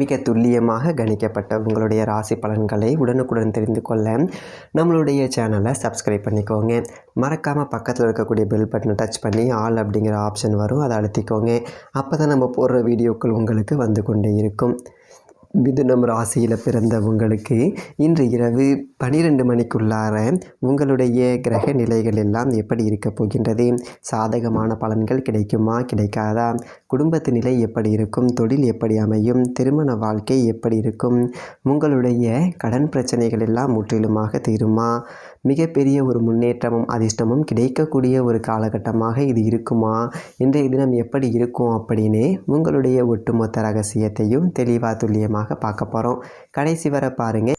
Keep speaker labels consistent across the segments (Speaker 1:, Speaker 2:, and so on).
Speaker 1: மிக துல்லியமாக கணிக்கப்பட்ட உங்களுடைய ராசி பலன்களை உடனுக்குடன் தெரிந்து கொள்ள நம்மளுடைய சேனலை சப்ஸ்கிரைப் பண்ணிக்கோங்க. மறக்காமல் பக்கத்தில் இருக்கக்கூடிய பெல் பட்டனை டச் பண்ணி ஆல் அப்படிங்கிற ஆப்ஷன் வரும். அதை அழுத்திக்கோங்க. அப்போ தான் நம்ம போடுற வீடியோக்கள் உங்களுக்கு வந்து கொண்டே இருக்கும். மிதுனம் ராசியில் பிறந்த உங்களுக்கு இன்று இரவு பனிரெண்டு மணிக்குள்ளார உங்களுடைய கிரக நிலைகள் எல்லாம் எப்படி இருக்க போகின்றது? சாதகமான பலன்கள் கிடைக்குமா? கிடைக்காதா? குடும்பத்து நிலை எப்படி இருக்கும்? தொழில் எப்படி அமையும்? திருமண வாழ்க்கை எப்படி இருக்கும்? உங்களுடைய கடன் பிரச்சனைகள் எல்லாம் முற்றிலுமாக தீருமா? மிகப்பெரிய ஒரு முன்னேற்றமும் அதிர்ஷ்டமும் கிடைக்கக்கூடிய ஒரு காலகட்டமாக இது இருக்குமா? இன்றைய தினம் எப்படி இருக்கும் அப்படின்னு உங்களுடைய ஒட்டுமொத்த ரகசியத்தையும் தெளிவாக துல்லியமாக பார்க்க போகிறோம் கடைசி வரை பாருங்கள்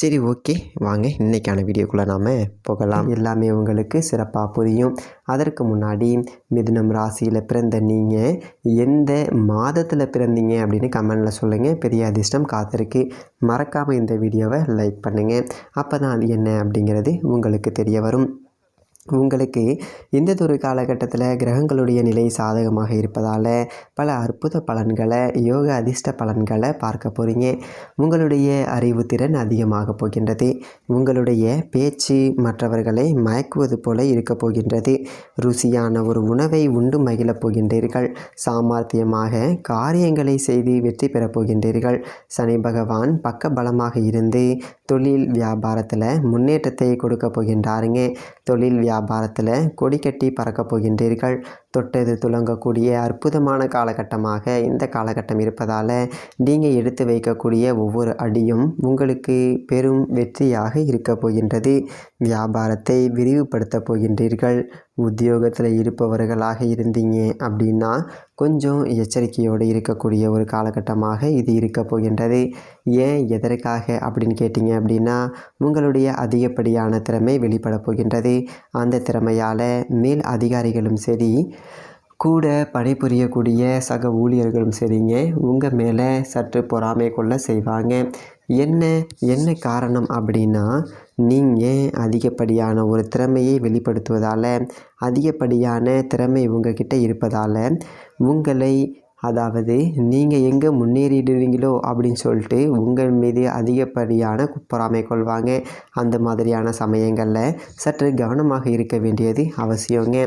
Speaker 1: சரி ஓகே. வாங்க இன்றைக்கான வீடியோக்குள்ளே நாம் போகலாம். எல்லாமே உங்களுக்கு சிறப்பாக புரியும். அதற்கு முன்னாடி மிதுனம் ராசியில் பிறந்த நீங்கள் எந்த மாதத்தில் பிறந்தீங்க அப்படின்னு கமெண்டில் சொல்லுங்கள் பெரிய அதிர்ஷ்டம் காத்திருக்கு. மறக்காமல் இந்த வீடியோவை லைக் பண்ணுங்கள் அப்போ தான் அது என்ன அப்படிங்கிறது உங்களுக்கு தெரிய வரும். உங்களுக்கு இந்ததொரு காலகட்டத்தில் கிரகங்களுடைய நிலை சாதகமாக இருப்பதால் பல அற்புத பலன்களை யோக அதிர்ஷ்ட பலன்களை பார்க்க போகிறீங்க உங்களுடைய அறிவுத்திறன் அதிகமாக போகின்றது. உங்களுடைய பேச்சு மற்றவர்களை மயக்குவது போல இருக்க போகின்றது. ருசியான ஒரு உணவை உண்டு மகிழப் போகின்றீர்கள். சாமர்த்தியமாக காரியங்களை செய்து வெற்றி பெறப் போகின்றீர்கள். சனி பகவான் பக்க பலமாக இருந்து தொழில் வியாபாரத்தில் முன்னேற்றத்தை கொடுக்க போகின்றாருங்க. தொழில் வியாபாரத்தில் கொடி கட்டி பறக்க போகின்றீர்கள். தொட்டது துலங்கக்கூடிய அற்புதமான காலகட்டமாக இந்த காலகட்டம் இருப்பதால் நீங்கள் எடுத்து வைக்கக்கூடிய ஒவ்வொரு அடியும் உங்களுக்கு பெரும் வெற்றியாக இருக்க போகின்றது. வியாபாரத்தை விரிவுபடுத்த போகின்றீர்கள். உத்தியோகத்தில் இருப்பவர்களாக இருந்தீங்க அப்படின்னா கொஞ்சம் எச்சரிக்கையோடு இருக்கக்கூடிய ஒரு காலகட்டமாக இது இருக்க போகின்றது. ஏன் எதற்காக அப்படின்னு கேட்டிங்க அப்படின்னா உங்களுடைய அதிகப்படியான திறமை வெளிப்பட போகின்றது. அந்த திறமையால் மேல் அதிகாரிகளும் சரி கூட பணிபுரியக்கூடிய சக ஊழியர்களும் சரிங்க. உங்கள் மேலே சற்று பொறாமை கொள்ள செய்வாங்க. என்ன என்ன காரணம் அப்படின்னா நீங்கள் அதிகப்படியான ஒரு திறமையை வெளிப்படுத்துவதால் அதிகப்படியான திறமை உங்ககிட்ட இருப்பதால் உங்களை அதாவது நீங்கள் எங்கே முன்னேறிடுவீங்களோ? அப்படின்னு சொல்லிட்டு உங்கள் மீது அதிகப்படியான பொறாமை கொள்வாங்க. அந்த மாதிரியான சமயங்களில் சற்று கவனமாக இருக்க வேண்டியது அவசியங்க.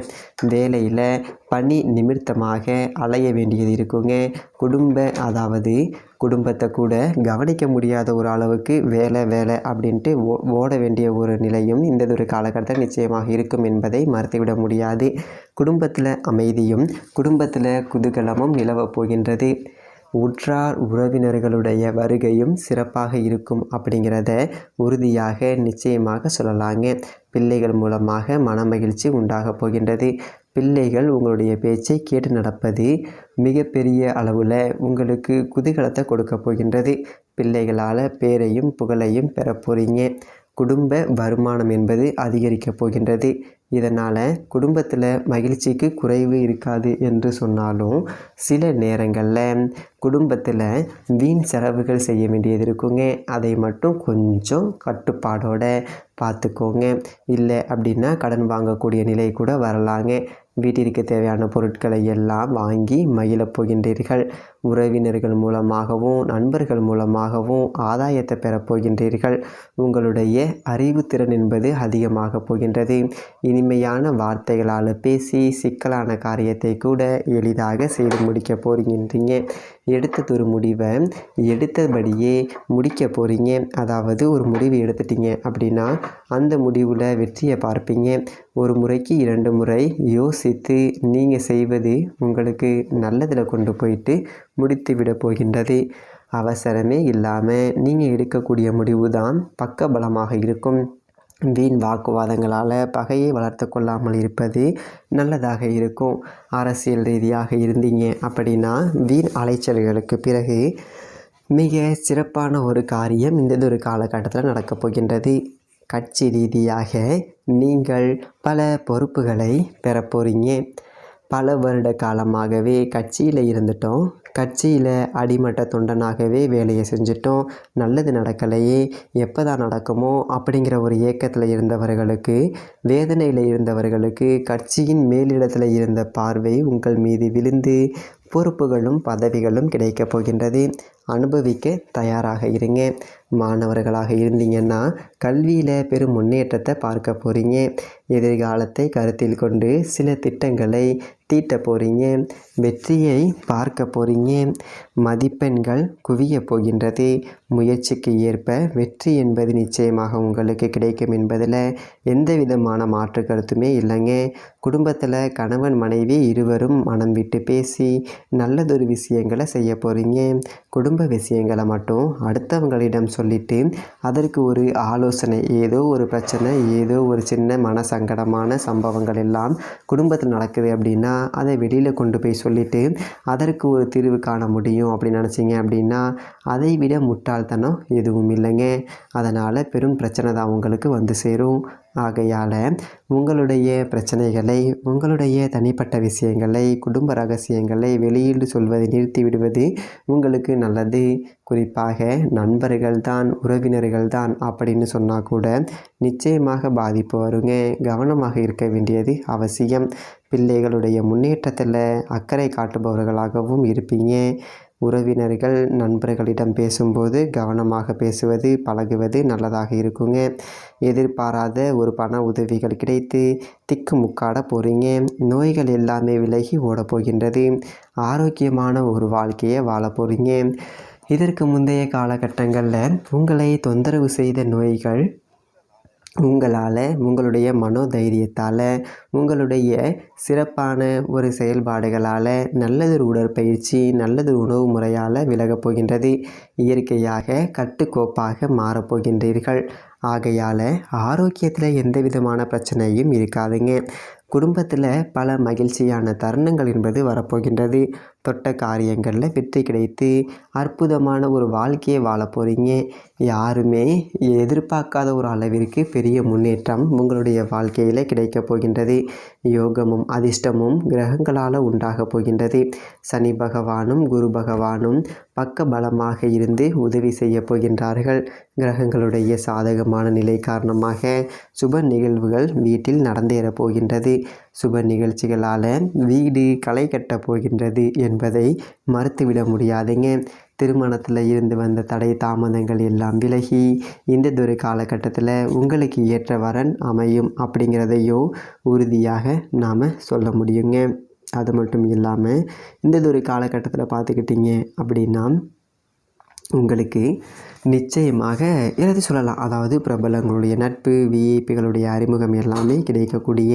Speaker 1: வேலையில் பணி நிமித்தமாக அலைய வேண்டியது இருக்குங்க. குடும்ப அதாவது குடும்பத்தை கூட கவனிக்க முடியாத ஒரு அளவுக்கு வேலை வேலை அப்படின்ட்டு ஓ ஓட வேண்டிய ஒரு நிலையும் இந்த ஒரு காலகட்டத்தில் நிச்சயமாக இருக்கும் என்பதை மறுத்துவிட முடியாது. குடும்பத்தில் அமைதியும் குடும்பத்தில் குதூகலமும் நிலவப் போகின்றது. உற்றார் உறவினர்களுடைய வருகையும் சிறப்பாக இருக்கும் அப்படிங்கிறத உறுதியாக நிச்சயமாக சொல்லலாங்க. பிள்ளைகள் மூலமாக மனமகிழ்ச்சி உண்டாகப் போகின்றது. பிள்ளைகள் உங்களுடைய பேச்சை கேட்டு நடப்பது மிகப்பெரிய அளவில் உங்களுக்கு குதூகலத்தை கொடுக்க போகின்றது. பிள்ளைகளால் பேரையும் புகழையும் பெற போகிறீங்க குடும்ப வருமானம் என்பது அதிகரிக்கப் போகின்றது. இதனால் குடும்பத்தில் மகிழ்ச்சிக்கு குறைவு இருக்காது என்று சொன்னாலும் சில நேரங்களில் குடும்பத்தில் வீண் செலவுகள் செய்ய வேண்டியது இருக்குங்க. அதை மட்டும் கொஞ்சம் கட்டுப்பாடோடு பார்த்துக்கோங்க. இல்லை அப்படின்னா கடன் வாங்கக்கூடிய நிலை கூட வரலாங்க. வீட்டிற்கு தேவையான பொருட்களை எல்லாம் வாங்கி மகிழப் போகின்றீர்கள். உறவினர்கள் மூலமாகவும் நண்பர்கள் மூலமாகவும் ஆதாயத்தை பெறப் போகின்றீர்கள். உங்களுடைய அறிவுத்திறன் என்பது அதிகமாக போகின்றது. இனிமையான வார்த்தைகளால் பேசி சிக்கலான காரியத்தை கூட எளிதாக செய்து முடிக்க போகின்றீங்க. எடுத்ததொரு முடிவை எடுத்தபடியே முடிக்க போகிறீங்க அதாவது ஒரு முடிவு எடுத்துட்டீங்க அப்படின்னா அந்த முடிவில் வெற்றியை பார்ப்பீங்க. ஒரு முறைக்கு இரண்டு முறை யோசித்து நீங்கள் செய்வது உங்களுக்கு நல்லதில் கொண்டு போயிட்டு முடித்து விட போகின்றது. அவசரமே இல்லாமல் நீங்கள் எடுக்கக்கூடிய முடிவு தான் பக்கபலமாக இருக்கும். வீண் வாக்குவாதங்களால் பகையை வளர்த்து கொள்ளாமல் இருப்பது நல்லதாக இருக்கும். அரசியல் ரீதியாக இருந்தீங்க அப்படின்னா வீண் அலைச்சல்களுக்கு பிறகு மிக சிறப்பான ஒரு காரியம் இந்த ஒரு காலகட்டத்தில் நடக்கப் போகின்றது. கட்சி ரீதியாக நீங்கள் பல பொறுப்புகளை பெறப்போகிறீங்க பல வருட காலமாகவே கட்சியில் இருந்துட்டோம். கட்சியில் அடிமட்ட தொண்டனாகவே வேலையை செஞ்சிட்டோம். நல்லது நடக்கலையே எப்போ தான் நடக்குமோ அப்படிங்கிற ஒரு ஏக்கத்தில் இருந்தவர்களுக்கு வேதனையில் இருந்தவர்களுக்கு கட்சியின் மேலிடத்தில் இருந்த பார்வை உங்கள் மீது விழுந்து பொறுப்புகளும் பதவிகளும் கிடைக்கப் போகின்றது. அனுபவிக்க தயாராக இருங்க. மாணவர்களாக இருந்தீங்கன்னா கல்வியில் பெரும் முன்னேற்றத்தை பார்க்க போகிறீங்க எதிர்காலத்தை கருத்தில் கொண்டு சில திட்டங்களை தீட்ட போகிறீங்க வெற்றியை பார்க்க போகிறீங்க மதிப்பெண்கள் குவிய போகின்றது. முயற்சிக்கு ஏற்ப வெற்றி என்பது நிச்சயமாக உங்களுக்கு கிடைக்கும் என்பதில் எந்த விதமான மாற்று கருத்துமே இல்லைங்க. குடும்பத்தில் கணவன் மனைவி இருவரும் மனம் விட்டு பேசி நல்லதொரு விஷயங்களை செய்ய போகிறீங்க குடும்ப விஷயங்களை மட்டும் அடுத்தவங்களிடம் சொல்லிவிட்டு அதற்கு ஒரு ஆலோசனை ஏதோ ஒரு பிரச்சனை ஏதோ ஒரு சின்ன மன சங்கடமான சம்பவங்கள் எல்லாம் குடும்பத்தில் நடக்குது அப்படின்னா அதை வெளியில் கொண்டு போய் சொல்லிவிட்டு அதற்கு ஒரு தீர்வு காண முடியும் அப்படின்னு நினச்சிங்க அப்படின்னா அதை விட முட்டாள்தனம் எதுவும் இல்லைங்க. அதனால் பெரும் பிரச்சனை தான் உங்களுக்கு வந்து சேரும். ஆகையால் உங்களுடைய பிரச்சனைகளை உங்களுடைய தனிப்பட்ட விஷயங்களை குடும்ப ரகசியங்களை வெளியில் சொல்வதை நிறுத்தி விடுவது உங்களுக்கு நல்லது. குறிப்பாக நண்பர்கள் தான் உறவினர்கள் தான் அப்படின்னு சொன்னால் கூட நிச்சயமாக பாதிப்பு வருங்க. கவனமாக இருக்க வேண்டியது அவசியம். பிள்ளைகளுடைய முன்னேற்றத்தில் அக்கறை காட்டுபவர்களாகவும் இருப்பீங்க. உறவினர்கள் நண்பர்களிடம் பேசும்போது கவனமாக பேசுவது பழகுவது நல்லதாக இருக்குங்க. எதிர்பாராத ஒரு பண உதவிகள் கிடைத்து திக்கு முக்காட போகிறீங்க நோய்கள் எல்லாமே விலகி ஓடப்போகின்றது ஆரோக்கியமான ஒரு வாழ்க்கையை வாழ போகிறீங்க இதற்கு முந்தைய காலகட்டங்களில் உங்களை தொந்தரவு செய்த நோய்கள் உங்களால் உங்களுடைய மனோதைரியத்தால் உங்களுடைய சிறப்பான ஒரு செயல்பாடுகளால் நல்லதொரு உடற்பயிற்சி நல்லதொரு உணவு முறையால் விலகப் போகின்றது. இயற்கையாக கட்டுக்கோப்பாக மாறப்போகின்றீர்கள் ஆகையால் ஆரோக்கியத்தில் எந்த விதமான பிரச்சனையும் இருக்காதுங்க. குடும்பத்தில் பல மகிழ்ச்சியான தருணங்கள் என்பது வரப்போகின்றது தொட்ட காரியங்களில் வெற்றி கிடைத்து அற்புதமான ஒரு வாழ்க்கையை வாழ போகிறீங்க யாருமே எதிர்பார்க்காத ஒரு அளவிற்கு பெரிய முன்னேற்றம் உங்களுடைய வாழ்க்கையில் கிடைக்கப் போகின்றது. யோகமும் அதிர்ஷ்டமும் கிரகங்களால் உண்டாக போகின்றது. சனி பகவானும் குரு பகவானும் பக்க பலமாக இருந்து உதவி செய்ய போகின்றார்கள். கிரகங்களுடைய சாதகமான நிலை காரணமாக சுப நிகழ்வுகள் வீட்டில் நடந்தேறப் போகின்றது. சுப நிகழ்ச்சிகளால் வீடு களை கட்டப் போகின்றது என் என்பதை மறுத்துவிட முடியாதுங்க. திருமணத்தில் இருந்து வந்த தடை தாமதங்கள் எல்லாம் விலகி இந்ததொரு காலகட்டத்தில் உங்களுக்கு ஏற்ற வரன் அமையும் அப்படிங்கிறதையும் உறுதியாக நாம் சொல்ல முடியுங்க. அது மட்டும் இல்லாமல் இந்ததொரு காலகட்டத்தில் பார்த்துக்கிட்டிங்க அப்படின்னா உங்களுக்கு நிச்சயமாக எழுதி சொல்லலாம். அதாவது பிரபலங்களுடைய நட்பு விஐபிகளுடைய அறிமுகம் எல்லாமே கிடைக்கக்கூடிய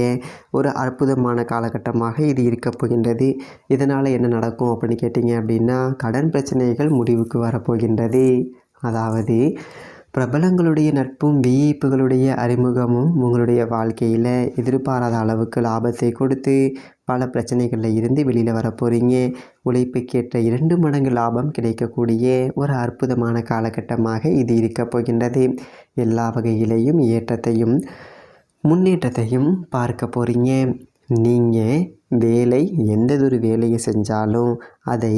Speaker 1: ஒரு அற்புதமான காலகட்டமாக இது இருக்கப் போகின்றது. இதனால் என்ன நடக்கும் அப்படின்னு கேட்டிங்க அப்படின்னா கடன் பிரச்சனைகள் முடிவுக்கு வரப்போகின்றது. அதாவது பிரபலங்களுடைய நட்பும் விஐப்புகளுடைய அறிமுகமும் உங்களுடைய வாழ்க்கையில் எதிர்பாராத அளவுக்கு லாபத்தை கொடுத்து பல பிரச்சனைகளில் இருந்து வெளியில் வர போகிறீங்க உழைப்புக்கேற்ற இரண்டு மடங்கு லாபம் கிடைக்கக்கூடிய ஒரு அற்புதமான காலகட்டமாக இது இருக்கப் போகின்றது. எல்லா வகையிலையும் ஏற்றத்தையும் முன்னேற்றத்தையும் பார்க்க போகிறீங்க நீங்கள் வேலை எந்ததொரு வேலையை செஞ்சாலும் அதை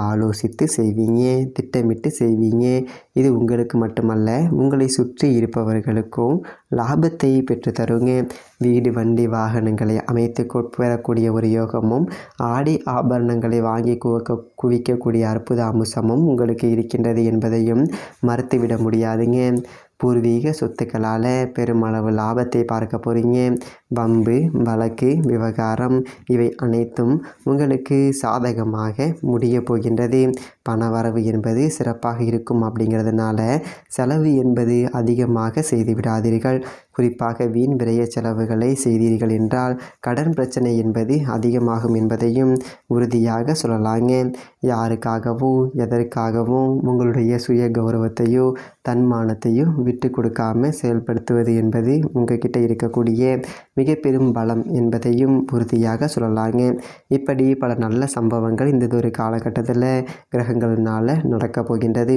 Speaker 1: ஆலோசித்து செய்வீங்க திட்டமிட்டு செய்வீங்க. இது உங்களுக்கு மட்டுமல்ல உங்களை சுற்றி இருப்பவர்களுக்கும் லாபத்தை பெற்று தருங்க. வீடு வண்டி வாகனங்களை அமைத்து பெறக்கூடிய ஒரு யோகமும் ஆடி ஆபரணங்களை வாங்கி குவக்க குவிக்கக்கூடிய அற்புத அம்சமும் உங்களுக்கு இருக்கின்றது என்பதையும் மறுத்துவிட முடியாதுங்க. பூர்வீக சொத்துக்களால் பெருமளவு லாபத்தை பார்க்க போகிறீங்க வம்பு வழக்கு விவகாரம் இவை அனைத்தும் உங்களுக்கு சாதகமாக முடிய போகின்றது. பணவரவு என்பது சிறப்பாக இருக்கும் அப்படிங்கிறதுனால செலவு என்பது அதிகமாக செய்து விடாதீர்கள் குறிப்பாக வீண் விரைய செலவுகளை செய்தீர்கள் என்றால் கடன் பிரச்சனை என்பது அதிகமாகும் என்பதையும் உறுதியாக சொல்லலாங்க. யாருக்காகவும் எதற்காகவும் உங்களுடைய சுய கௌரவத்தையோ தன்மானத்தையோ விட்டு கொடுக்காம செயல்படுத்துவது என்பது உங்ககிட்ட இருக்கக்கூடிய மிக பெரும் பலம் என்பதையும் உறுதியாக சொல்லலாங்க. இப்படி பல நல்ல சம்பவங்கள் இந்த ஒரு காலகட்டத்தில் கிரகங்களினால் நடக்கப் போகின்றது.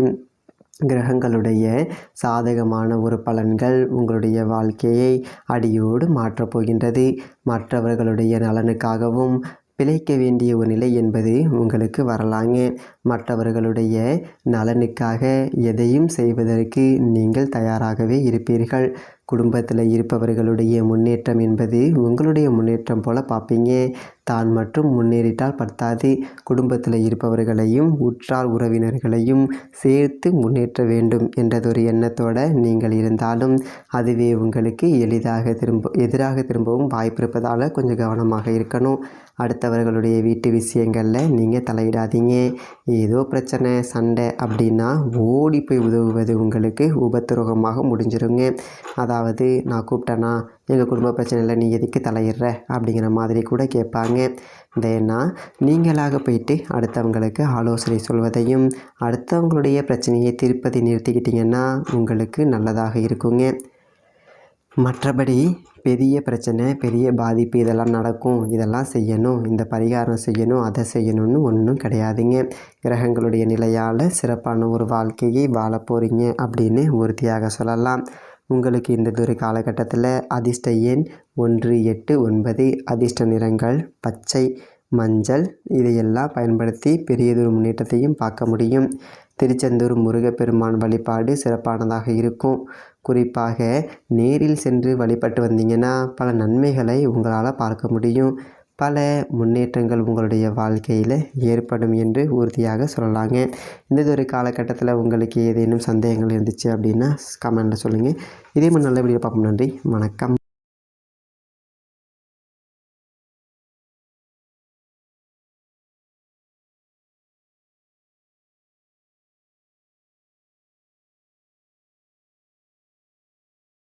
Speaker 1: கிரகங்களுடைய சாதகமான ஒரு பலன்கள் உங்களுடைய வாழ்க்கையை அடியோடு மாற்றப் போகின்றது. மற்றவர்களுடைய நலனுக்காகவும் பிழைக்க வேண்டிய ஒரு நிலை என்பது உங்களுக்கு வரலாங்க. மற்றவர்களுடைய நலனுக்காக எதையும் செய்வதற்கு நீங்கள் தயாராகவே இருப்பீர்கள். குடும்பத்தில் இருப்பவர்களுடைய முன்னேற்றம் என்பது உங்களுடைய முன்னேற்றம் போல் பார்ப்பீங்க. தான் மட்டும் முன்னேறிட்டால் பத்தாது. குடும்பத்தில் இருப்பவர்களையும் உற்றார் உறவினர்களையும் சேர்த்து முன்னேற்ற வேண்டும் என்றதொரு எண்ணத்தோடு நீங்கள் இருந்தாலும் அதுவே உங்களுக்கு எளிதாக திரும்ப எதிராக திரும்பவும் வாய்ப்பு இருப்பதால் கொஞ்சம் கவனமாக இருக்கணும். அடுத்தவர்களுடைய வீட்டு விஷயங்களில் நீங்கள் தலையிடாதீங்க. ஏதோ பிரச்சனை சண்டை அப்படின்னா ஓடி போய் உதவுவது உங்களுக்கு உபத்துரோகமாக முடிஞ்சிருங்க. அதாவது நான் கூப்பிட்டேன்னா எங்கள் குடும்ப பிரச்சனையில் நீ எதுக்கு தலையிடுற? அப்படிங்கிற மாதிரி கூட கேட்பாங்க. ஏன்னா நீங்களாக போயிட்டு அடுத்தவங்களுக்கு ஆலோசனை சொல்வதையும் அடுத்தவங்களுடைய பிரச்சனையை தீர்ப்பதை நிறுத்திக்கிட்டிங்கன்னா உங்களுக்கு நல்லதாக இருக்குங்க. மற்றபடி பெரிய பிரச்சனை பெரிய பாதிப்பு இதெல்லாம் நடக்கும். இதெல்லாம் செய்யணும். இந்த பரிகாரம் செய்யணும். அதை செய்யணும்னு ஒன்றும் கிடையாதுங்க. கிரகங்களுடைய நிலையால் சிறப்பான ஒரு வாழ்க்கையை வாழ போகிறீங்க அப்படின்னு உறுதியாக சொல்லலாம். உங்களுக்கு இந்த ஒரு காலகட்டத்தில் அதிர்ஷ்ட எண் ஒன்று எட்டு ஒன்பது அதிர்ஷ்ட நிறங்கள் பச்சை மஞ்சள் இதையெல்லாம் பயன்படுத்தி பெரியதொரு முன்னேற்றத்தையும் பார்க்க முடியும். திருச்செந்தூர் முருகப்பெருமான் வழிபாடு சிறப்பானதாக இருக்கும். குறிப்பாக நேரில் சென்று வழிபட்டு வந்தீங்கன்னா பல நன்மைகளை உங்களால் பார்க்க முடியும். பல முன்னேற்றங்கள் உங்களுடைய வாழ்க்கையில் ஏற்படும் என்று உறுதியாக சொல்லலாங்க. இந்ததொரு ஒரு காலகட்டத்தில் உங்களுக்கு ஏதேனும் சந்தேகங்கள் இருந்துச்சு அப்படின்னா கமெண்ட்டில் சொல்லுங்கள் இதே மாதிரி நல்ல வீடியோ பார்ப்போம். நன்றி. வணக்கம்.